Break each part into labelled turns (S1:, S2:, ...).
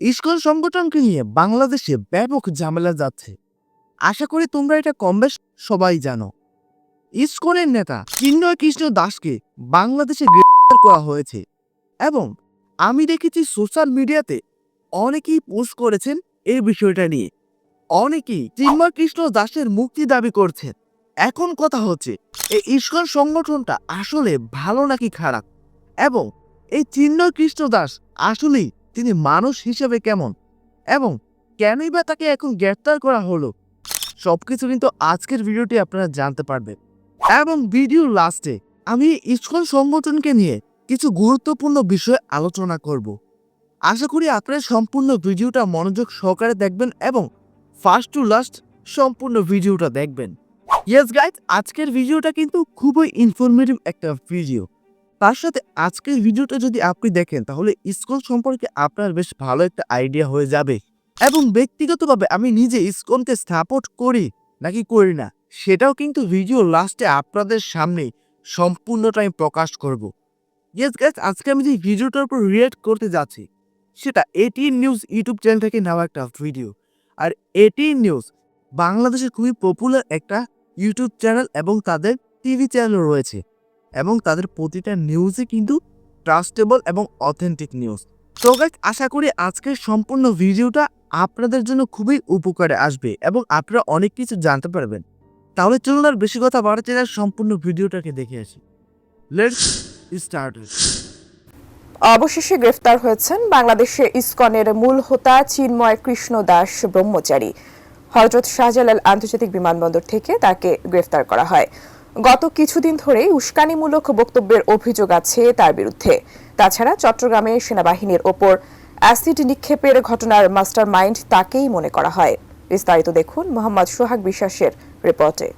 S1: ISKCON সংগঠনকে নিয়ে বাংলাদেশে ব্যাপক ঝামেলা যাচ্ছে। আশা করি তোমরা এটা কমবেশ সবাই জানো। ইস্কনের নেতা চিন্ময় কৃষ্ণ দাসকে বাংলাদেশে গ্রেফতার করা হয়েছে এবং আমি দেখেছি সোশ্যাল মিডিয়াতে অনেকেই পোস্ট করেছেন এই বিষয়টা নিয়ে। অনেকেই চিন্ময় কৃষ্ণ দাসের মুক্তি দাবি করছেন। এখন কথা হচ্ছে, এই ইস্কন সংগঠনটা আসলে ভালো নাকি খারাপ? এবং এই চিন্ময় কৃষ্ণ দাস আসলেই তিনি মানুষ হিসেবে কেমন? এবং কেনই বা তাকে এখন গ্রেফতার করা হলো? সবকিছু কিন্তু আজকের ভিডিওটি আপনারা জানতে পারবেন। এবং ভিডিওর লাস্টে আমি ইস্কন সংগঠনকে নিয়ে কিছু গুরুত্বপূর্ণ বিষয় আলোচনা করব। আশা করি আপনারা সম্পূর্ণ ভিডিওটা মনোযোগ সহকারে দেখবেন এবং ফার্স্ট টু লাস্ট সম্পূর্ণ ভিডিওটা দেখবেন। ইয়েস গাইজ আজকের ভিডিওটা কিন্তু খুবই ইনফরমেটিভ একটা ভিডিও। তার সাথে আজকের ভিডিওটা যদি আপনি দেখেন, তাহলে ইসকন সম্পর্কে আপনার বেশ ভালো একটা আইডিয়া হয়ে যাবে। এবং ব্যক্তিগতভাবে আমি নিজে ইসকনকে সাপোর্ট করি নাকি করি না, সেটাও কিন্তু ভিডিও লাস্টে আপনাদের সামনে সম্পূর্ণটা আমি প্রকাশ করব। ইয়েস গাইজ আজকে আমি যে ভিডিওটার উপর রিয়েক্ট করতে যাচ্ছি, সেটা এটিএন নিউজ ইউটিউব চ্যানেল থেকে নেওয়া একটা ভিডিও আর এটিএন নিউজ বাংলাদেশের খুবই পপুলার একটা ইউটিউব চ্যানেল এবং তাদের টিভি চ্যানেলও রয়েছে। এবং তাদের প্রতিটা নিউজই কিন্তু ট্রাস্টেবল এবং অথেন্টিক নিউজ তো গাইজ আশা করি আজকের সম্পূর্ণ ভিডিওটা আপনাদের জন্য খুবই উপকারে আসবে এবং আপনারা অনেক কিছু জানতে পারবেন। তাহলে চলুন আর বেশি কথা বাড়াতে না, সম্পূর্ণ ভিডিওটাকে দেখে আসি। লেটস স্টার্ট
S2: অবশেষে গ্রেফতার হয়েছেন বাংলাদেশে ইসকনের মূল হোতা চিন্ময় কৃষ্ণ দাস ব্রহ্মচারী। হজরত শাহজালাল আন্তর্জাতিক বিমানবন্দর থেকে তাকে গ্রেফতার করা হয়। গত কিছুদিন ধরেই উস্কানিমূলক বক্তব্যের অভিযোগ আছে তার বিরুদ্ধে। তাছাড়া চট্টগ্রামে সেনাবাহিনীর ওপর অ্যাসিড নিক্ষেপের ঘটনার মাস্টার মাইন্ড তাকেই মনে করা হয়। বিস্তারিত দেখুন মোহাম্মদ সোহাগ বিশ্বাসের রিপোর্টে।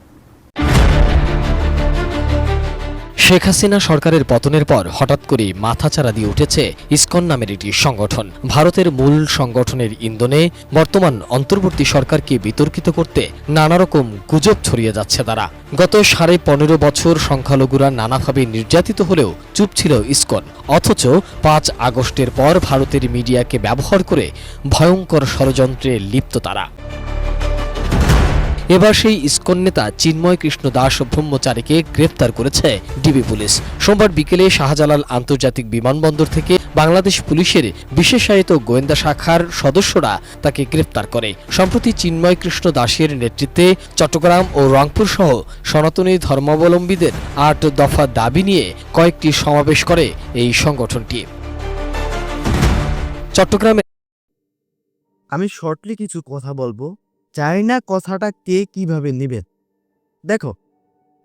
S3: শেখ হাসিনা সরকারের পতনের পর হঠাৎ করে মাথাচাড়া দিয়ে উঠেছে ইসকন নামের একটি সংগঠন। ভারতের মূল সংগঠনের ইন্ধনে বর্তমান অন্তর্বর্তী সরকারকে বিতর্কিত করতে নানা রকম গুজব ছড়িয়ে যাচ্ছে তারা। গত সাড়ে পনেরো বছর সংখ্যালঘুরা নানাভাবে নির্যাতিত হলেও চুপ ছিল ইসকন। অথচ পাঁচ আগস্টের পর ভারতের মিডিয়াকে ব্যবহার করে ভয়ঙ্কর ষড়যন্ত্রে লিপ্ত তারা। এবার সেই ইসকন নেতা চিন্ময় কৃষ্ণ দাস ব্রহ্মচারীকে গ্রেফতার করেছে ডিবি পুলিশ। সোমবার বিকেলে শাহজালাল আন্তর্জাতিক বিমানবন্দর থেকে বাংলাদেশ পুলিশের বিশেষায়িত গোয়েন্দা শাখার সদস্যরা তাকে গ্রেফতার করে। সম্প্রতি চিন্ময় কৃষ্ণ দাসের নেতৃত্বে চট্টগ্রাম ও রংপুর সহ সনাতনী ধর্মাবলম্বীদের আট দফা দাবি নিয়ে কয়েকটি সমাবেশ করে এই সংগঠনটি। চট্টগ্রামে
S1: আমি শর্টলি কিছু কথা বলব। জানি না কথাটা কে কীভাবে নেবেন দেখো,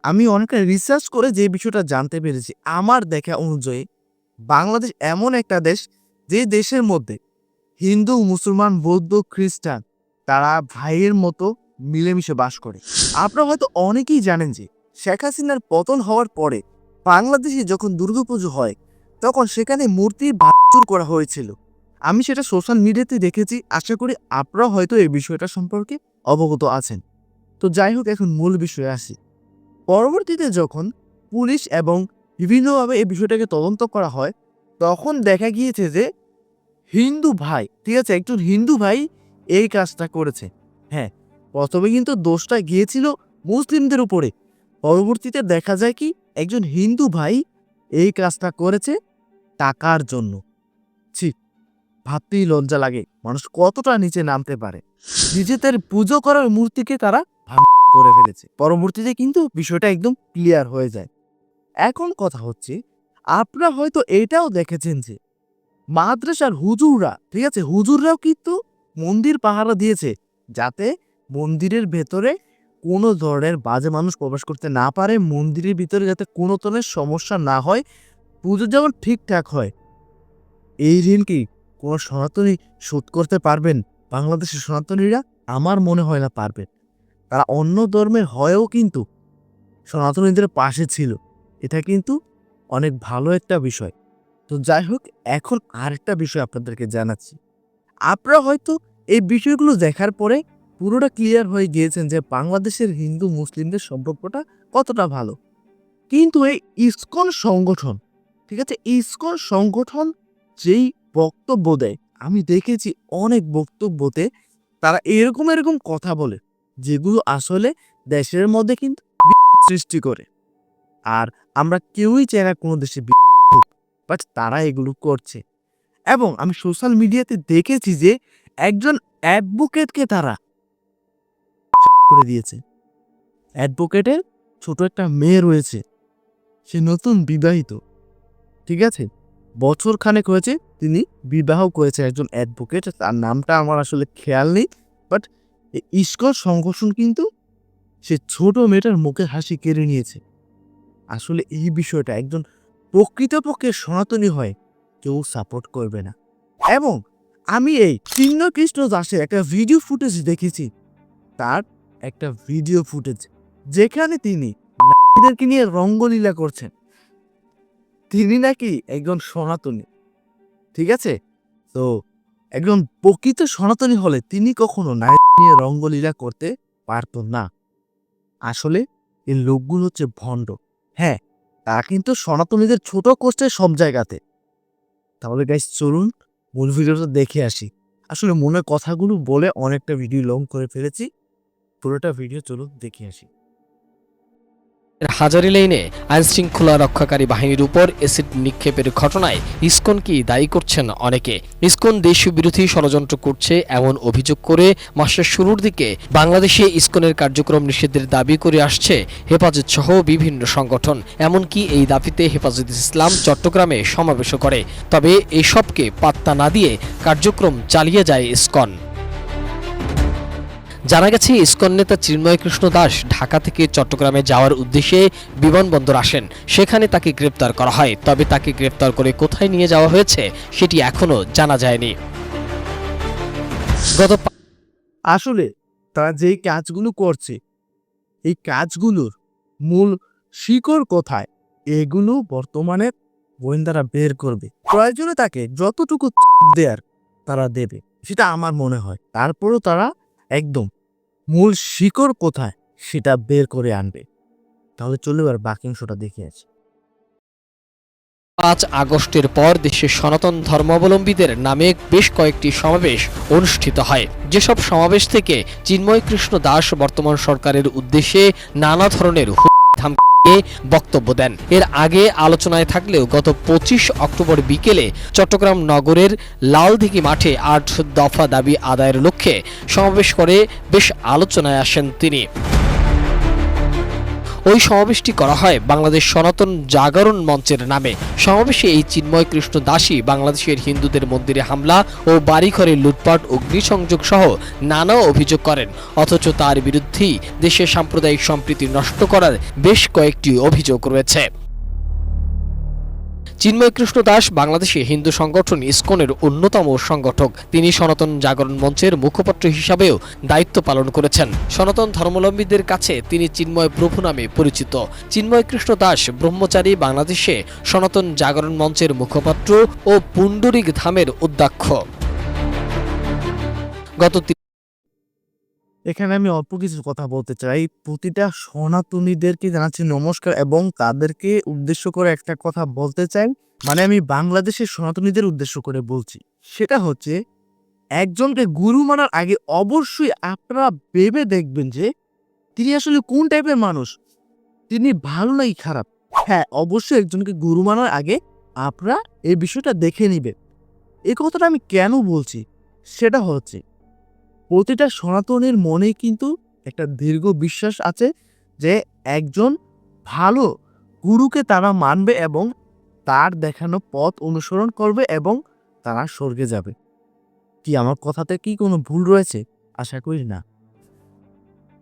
S1: আমি অনেকটা রিসার্চ করে যে বিষয়টা জানতে পেরেছি, আমার দেখা অনুযায়ী বাংলাদেশ এমন একটা দেশ যে দেশের মধ্যে হিন্দু, মুসলমান, বৌদ্ধ, খ্রিস্টান তারা ভাইয়ের মতো মিলেমিশে বাস করে। আপনারা হয়তো অনেকেই জানেন যে শেখ হাসিনার পতন হওয়ার পরে বাংলাদেশে যখন দুর্গাপুজো হয়, তখন সেখানে মূর্তি ভাঙচুর করা হয়েছিল। আমি সেটা সোশ্যাল মিডিয়াতে দেখেছি, আশা করি আপনারা হয়তো এই বিষয়টা সম্পর্কে অবগত আছেন। তো যাই হোক, এখন মূল বিষয়ে আসি। পরবর্তীতে যখন পুলিশ এবং বিভিন্নভাবে এই বিষয়টাকে তদন্ত করা হয়, তখন দেখা গিয়েছে যে হিন্দু ভাই, ঠিক আছে, একজন হিন্দু ভাই এই কাজটা করেছে। হ্যাঁ প্রথমে কিন্তু দোষটা গিয়েছিল মুসলিমদের উপরে। পরবর্তীতে দেখা যায় কি, একজন হিন্দু ভাই এই কাজটা করেছে টাকার জন্য। ছি ভাবতেই লজ্জা লাগে। মানুষ কতটা নিচে নামতে পারে। নিজেদের পুজো করার মূর্তিকে তারা করে ফেলেছে। পরবর্তীতে কিন্তু বিষয়টা একদম ক্লিয়ার হয়ে যায়। এখন কথা হচ্ছে, আপনারা হয়তো এটাও দেখেছেন যে, মাদ্রাসার হুজুররা, ঠিক আছে? হুজুররাও কিন্তু মন্দির পাহারা দিয়েছে যাতে মন্দিরের ভেতরে কোনো ধরনের বাজে মানুষ প্রবেশ করতে না পারে, মন্দিরের ভিতরে যাতে কোনো ধরনের সমস্যা না হয়, পুজো যেমন ঠিকঠাক হয়। এই ঋণ কি কোনো সনাতনী শোধ করতে পারবেন, বাংলাদেশের সনাতনীরা আমার মনে হয় না পারবেন। তারা অন্য ধর্মের হয়েও কিন্তু সনাতনীদের পাশে ছিল। এটা কিন্তু অনেক ভালো একটা বিষয়। তো যাই হোক, এখন আরেকটা বিষয় আপনাদেরকে জানাচ্ছি। আপনারা হয়তো এই বিষয়গুলো দেখার পরে পুরোটা ক্লিয়ার হয়ে গিয়েছেন যে বাংলাদেশের হিন্দু মুসলিমদের সম্পর্কটা কতটা ভালো। কিন্তু এই ইসকন সংগঠন, ঠিক আছে? ইসকন সংগঠন যেই বক্তব্য দেয়। আমি দেখেছি অনেক বক্তব্যতে তারা এরকম এরকম কথা বলে, যেগুলো আসলে দেশের মধ্যে কিন্তু সৃষ্টি করে। আর আমরা কেউই চাই না কোনো দেশে বাট তারা এগুলো করছে। এবং আমি সোশ্যাল মিডিয়াতে দেখেছি যে একজন অ্যাডভোকেটকে তারা করে দিয়েছে। অ্যাডভোকেটের ছোট একটা মেয়ে রয়েছে, সে নতুন বিবাহিত, ঠিক আছে? বছর খানেক হয়েছে তিনি বিবাহ করেছে একজন অ্যাডভোকেট তার নামটা আমার আসলে খেয়াল নেই বাট ইস্কর সংঘর্ষণ কিন্তু সে ছোট মেয়েটার মুখে হাসি কেড়ে নিয়েছে। আসলে এই বিষয়টা একজন প্রকৃতপক্ষে সনাতনী হয়, কেউ সাপোর্ট করবে না। এবং আমি এই চিহ্ন কৃষ্ণ দাসের একটা ভিডিও ফুটেজ দেখেছি, তার একটা ভিডিও ফুটেজ যেখানে তিনি নারীদেরকে নিয়ে রঙ্গলীলা করছেন। তিনি নাকি একজন সনাতনী, ঠিক আছে? তো একজন প্রকৃত সনাতনী হলে তিনি কখনো নারী নিয়ে রঙ্গলীলা করতে পারতো না। আসলে এই লোকগুলো হচ্ছে ভণ্ড। হ্যাঁ তা কিন্তু সনাতনীদের ছোট করছে সব জায়গাতে। তাহলে গাইস চলুন মূল ভিডিওটা দেখে আসি। আসলে মনে কথাগুলো বলে অনেকটা ভিডিও লং করে ফেলেছি। পুরোটা ভিডিও চলুন দেখে আসি।
S3: হাজারি লেনে আইনশৃঙ্খলা রক্ষাকারী বাহিনীর উপর এসিড নিক্ষেপের ঘটনায় ইসকনকেই দায়ী করছেন অনেকে? ইসকন দেশীয় বিরোধী ষড়যন্ত্র করছে এমন অভিযোগ করে মাসের শুরুর দিকে বাংলাদেশে ইসকনের কার্যক্রম নিষেধের দাবি করে আসছে হেফাজত সহ বিভিন্ন সংগঠন। এমনকি এই দাবিতে হেফাজত ইসলাম চট্টগ্রামে সমাবেশও করে। তবে এসবকে পাত্তা না দিয়ে কার্যক্রম চালিয়ে যায় ইসকন। জানা গেছে, ইসকন নেতা চিন্ময় কৃষ্ণ দাস ঢাকা থেকে চট্টগ্রামে যাওয়ার উদ্দেশ্যে বিমানবন্দর আসেন। সেখানে তাকে গ্রেপ্তার করা হয়। তবে তাকে গ্রেপ্তার করে কোথায় নিয়ে যাওয়া হয়েছে, সেটি এখনও জানা যায়নি। গত
S1: আসলে তারা যেই কাজগুলো করছে, এই কাজগুলোর মূল শিকড় কোথায়, এগুলো বর্তমানে গোয়েন্দারা বের করবে। প্রয়োজনে তাকে যতটুকু দেয়ার তারা দেবে, সেটা আমার মনে হয়। তারপরও তারা একদম মূল শিকড় কোথায় সেটা বের করে আনবে। তাহলে চলে এবার বাকি অংশটা দেখে আছে
S3: পাঁচ আগস্টের পর দেশের সনাতন ধর্মাবলম্বীদের নামে বেশ কয়েকটি সমাবেশ অনুষ্ঠিত হয়। যেসব সমাবেশ থেকে চিন্ময় কৃষ্ণ দাস বর্তমান সরকারের উদ্দেশ্যে নানা ধরনের বক্তব্য দেন। এর আগে আলোচনায় থাকলেও গত পঁচিশ অক্টোবর বিকেলে চট্টগ্রাম নগরের লালদিঘি মাঠে আট দফা দাবি আদায়ের লক্ষ্যে সমাবেশ করে বেশ আলোচনায় আসেন তিনি। ওই সমাবেশটি করা হয় বাংলাদেশ সনাতন জাগরণ মঞ্চের নামে। সমাবেশে এই চিন্ময় কৃষ্ণ দাসী বাংলাদেশের হিন্দুদের মন্দিরে হামলা ও বাড়িঘরে লুটপাট, অগ্নিসংযোগ সহ নানা অভিযোগ করেন। অথচ তার বিরুদ্ধেই দেশের সাম্প্রদায়িক সম্প্রীতি নষ্ট করার বেশ কয়েকটি অভিযোগ রয়েছে। চিন্ময় কৃষ্ণ দাস বাংলাদেশে হিন্দু সংগঠন ইসকনের অন্যতম সংগঠক। তিনি সনাতন জাগরণ মঞ্চের মুখপাত্র হিসাবেও দায়িত্ব পালন করেছেন। সনাতন ধর্মাবলম্বীদের কাছে তিনি চিন্ময় প্রভু নামে পরিচিত। চিন্ময় কৃষ্ণ দাস ব্রহ্মচারী বাংলাদেশে সনাতন জাগরণ মঞ্চের মুখপাত্র ও পুণ্ডরিক ধামের অধ্যক্ষ। গত
S1: এখানে আমি অল্প কিছু কথা বলতে চাই। প্রতিটা সনাতনীদেরকে জানাচ্ছি নমস্কার এবং তাদেরকে উদ্দেশ্য করে একটা কথা বলতে চাই। মানে আমি বাংলাদেশের সনাতনীদের উদ্দেশ্য করে বলছি। সেটা হচ্ছে, একজনকে গুরু মানার আগে অবশ্যই আপনারা ভেবে দেখবেন যে, তিনি আসলে কোন টাইপের মানুষ? তিনি ভালো নাই খারাপ? হ্যাঁ অবশ্যই একজনকে গুরু মানার আগে আপনারা এই বিষয়টা দেখে নেবেন। এই কথাটা আমি কেন বলছি? সেটা হচ্ছে প্রতিটা সনাতনের মনে কিন্তু একটা দীর্ঘ বিশ্বাস আছে যে একজন ভালো গুরুকে তারা মানবে এবং তার দেখানো পথ অনুসরণ করবে এবং তারা স্বর্গে যাবে। কি আমার কথাতে কি কোনো ভুল রয়েছে? আশা করি না।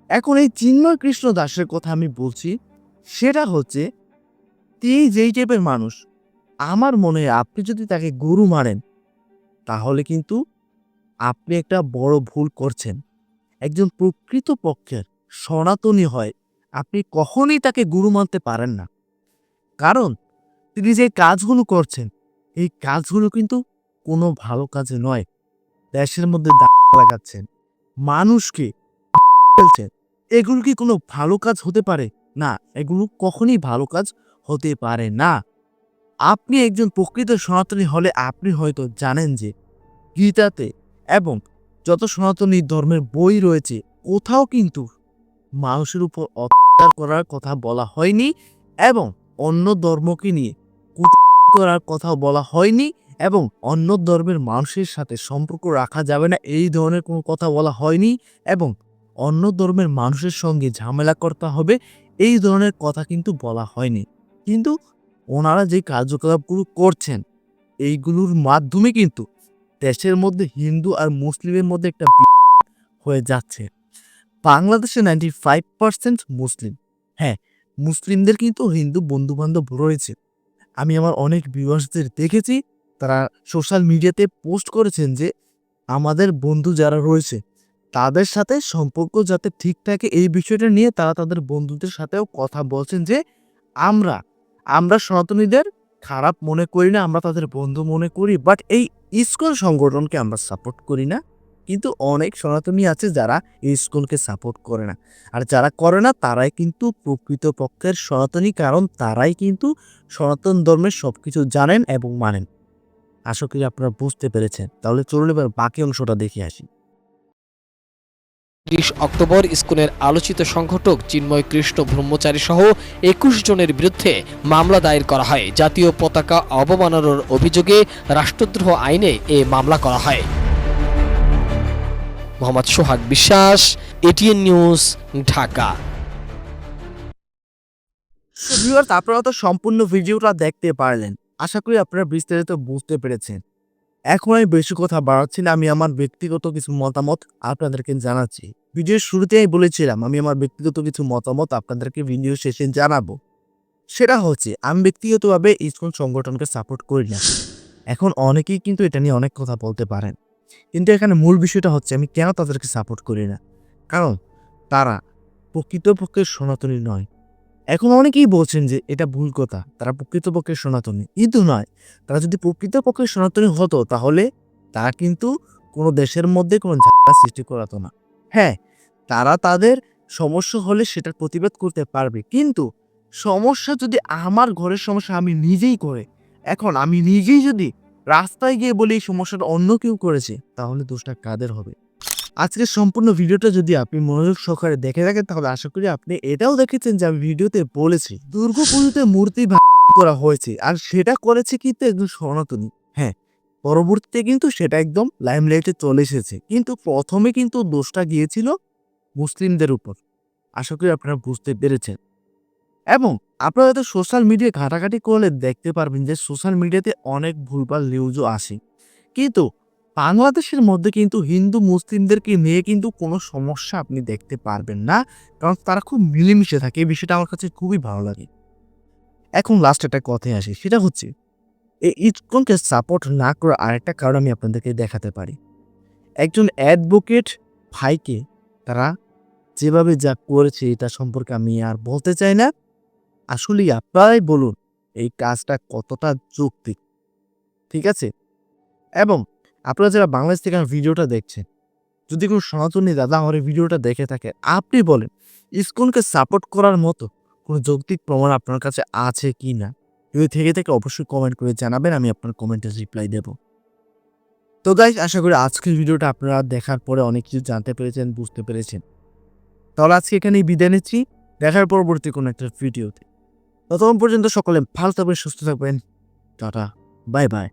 S1: এখন এই চিন্ময় কৃষ্ণ দাসের কথা আমি বলছি, সেটা হচ্ছে, তিনি যেই টাইপের মানুষ, আমার মনে হয় আপনি যদি তাকে গুরু মানেন, তাহলে কিন্তু আপনি একটা বড় ভুল করছেন। একজন প্রকৃত পক্ষের সনাতনী হয়, আপনি কখনই তাকে গুরু মানতে পারেন না। কারণ, তিনি যে কাজগুলো করছেন, এই কাজগুলো কিন্তু কোনো ভালো কাজে নয়। দেশের মধ্যে লাগাচ্ছেন, মানুষকে ফেলছেন এগুলো কি কোনো ভালো কাজ হতে পারে? না, এগুলো কখনই ভালো কাজ হতে পারে না। আপনি একজন প্রকৃত সনাতনী হলে আপনি হয়তো জানেন যে গীতাতে এবং যত সনাতনী ধর্মের বই রয়েছে, কোথাও কিন্তু মানুষের উপর অত্যাচার করার কথা বলা হয়নি এবং অন্য ধর্মকে নিয়ে করার কথাও বলা হয়নি এবং অন্য ধর্মের মানুষের সাথে সম্পর্ক রাখা যাবে না, এই ধরনের কোনো কথা বলা হয়নি এবং অন্য ধর্মের মানুষের সঙ্গে ঝামেলা করতে হবে, এই ধরনের কথা কিন্তু বলা হয়নি। কিন্তু ওনারা যে কার্যকলাপগুলো করছেন, এইগুলোর মাধ্যমে কিন্তু দেশের মধ্যে হিন্দু আর মুসলিমের মধ্যে একটা হয়ে যাচ্ছে। বাংলাদেশে নাইনটি ফাইভ পার্সেন্ট মুসলিম। হ্যাঁ মুসলিমদের কিন্তু হিন্দু বন্ধু বান্ধব রয়েছে। আমি আমার অনেক ভিউয়ার্সদের দেখেছি, তারা সোশ্যাল মিডিয়াতে পোস্ট করেছেন যে আমাদের বন্ধু যারা রয়েছে, তাদের সাথে সম্পর্ক যাতে ঠিক থাকে এই বিষয়টা নিয়ে তারা তাদের বন্ধুদের সাথেও কথা বলছেন যে আমরা আমরা সনাতনীদের খারাপ মনে করি না, আমরা তাদের বন্ধু মনে করি বাট এই ইস্কন সংগঠনকে আমরা সাপোর্ট করি না, কিন্তু অনেক সনাতনী আছে যারা ইস্কনকে সাপোর্ট করে না। আর যারা করে না, তারাই কিন্তু প্রকৃত পক্ষের সনাতনী, কারণ তারাই কিন্তু সনাতন ধর্মের সব কিছু জানেন এবং মানেন। আশা করি আপনারা বুঝতে পেরেছেন। তাহলে চলুন এবার বাকি অংশটা দেখে আসি।
S3: ত্রিশ অক্টোবর ইস্কনের আলোচিত সংগঠক চিন্ময় কৃষ্ণ ব্রহ্মচারী সহ একুশ জনের বিরুদ্ধে মামলা দায়ের করা হয়। জাতীয় পতাকা অবমাননার অভিযোগে রাষ্ট্রদ্রোহ আইনে এ মামলা করা হয়। মোহাম্মদ সোহাগ বিশ্বাস, এটিএন নিউজ, ঢাকা।
S1: আপনারা তো সম্পূর্ণ ভিডিওটা দেখতে পারলেন। আশা করি আপনারা বিস্তারিত বুঝতে পেরেছেন। এখন আমি বেশি কথা বাড়াচ্ছি না, আমি আমার ব্যক্তিগত কিছু মতামত আপনাদেরকে জানাচ্ছি। ভিডিওর শুরুতে আমি বলেছিলাম, আমি আমার ব্যক্তিগত কিছু মতামত আপনাদেরকে ভিডিও শেষে জানাব। সেটা হচ্ছে, আমি ব্যক্তিগতভাবে ইসকন সংগঠনকে সাপোর্ট করি না। এখন অনেকেই কিন্তু এটা নিয়ে অনেক কথা বলতে পারেন। কিন্তু এখানে মূল বিষয়টা হচ্ছে, আমি কেন তাদেরকে সাপোর্ট করি না? কারণ, তারা প্রকৃতপক্ষে সনাতনী নয়। এখন অনেকেই বলছেন যে এটা ভুল কথা। তারা প্রকৃতপক্ষে সনাতনী। কিন্তু নয়। তারা যদি প্রকৃতপক্ষে সনাতনী হতো, তাহলে তারা কিন্তু কোনো দেশের মধ্যে কোনো ঝামেলা সৃষ্টি করাতো না। হ্যাঁ তারা তাদের সমস্যা হলে সেটার প্রতিবাদ করতে পারবে। কিন্তু সমস্যা যদি আমার ঘরের সমস্যা আমি নিজেই করে, এখন আমি নিজেই যদি রাস্তায় গিয়ে বলি এই সমস্যাটা অন্য কেউ করেছে, তাহলে দোষটা কাদের হবে? আজকের সম্পূর্ণ ভিডিওটা যদি আপনি মনোযোগ সহকারে দেখে থাকেন, তাহলে আশা করি আপনি এটাও দেখেছেন যে আমি ভিডিওতে বলেছি, দুর্গাপুজোতে মূর্তি ভাঙ করা হয়েছে। আর সেটা করেছে কিন্তু একজন সনাতনী। হ্যাঁ পরবর্তীতে কিন্তু সেটা একদম লাইমলাইটে চলে এসেছে। কিন্তু প্রথমে কিন্তু দোষটা গিয়েছিল মুসলিমদের উপর। আশা করি আপনারা বুঝতে পেরেছেন। এবং আপনারা হয়তো সোশ্যাল মিডিয়ায় ঘাটাঘাটি করলে দেখতে পারবেন যে সোশ্যাল মিডিয়াতে অনেক ভুলভাল নিউজও আসে। কিন্তু বাংলাদেশের মধ্যে কিন্তু হিন্দু, মুসলিমদেরকে নিয়ে কিন্তু কোনো সমস্যা আপনি দেখতে পারবেন না। কারণ তারা খুব মিলেমিশে থাকে। এই বিষয়টা আমার কাছে খুবই ভালো লাগে। এখন লাস্ট একটা কথায় আসি। সেটা হচ্ছে, এই ইসকনকে সাপোর্ট না করার আরেকটা কারণ আমি আপনাদেরকে দেখাতে পারি। একজন অ্যাডভোকেট ভাইকে তারা যেভাবে যা করেছে এটা সম্পর্কে আমি আর বলতে চাই না। আসলেই আপনারাই বলুন, এই কাজটা কতটা যৌক্তিক। ঠিক আছে? এবং আপনারা যারা বাংলাদেশ থেকে ভিডিওটা দেখছেন, যদি কোনো সনাতনী দাদা আমার ভিডিওটা দেখে থাকে, আপনি বলেন ইসকনকে সাপোর্ট করার মতো কোনো যৌক্তিক প্রমাণ আপনার কাছে আছে কি না? যদি থেকে থেকে অবশ্যই কমেন্ট করে জানাবেন, আমি আপনার কমেন্টে রিপ্লাই দেব। তো গাইজ আশা করি আজকের ভিডিওটা আপনারা দেখার পরে অনেক কিছু জানতে পেরেছেন, বুঝতে পেরেছেন। তাহলে আজকে এখানেই বিদায় নিচ্ছি। দেখার পরবর্তী কোনো একটা ভিডিওতে। ততক্ষণ পর্যন্ত সকলে ভালো থাকবেন, সুস্থ থাকবেন। Tata bye bye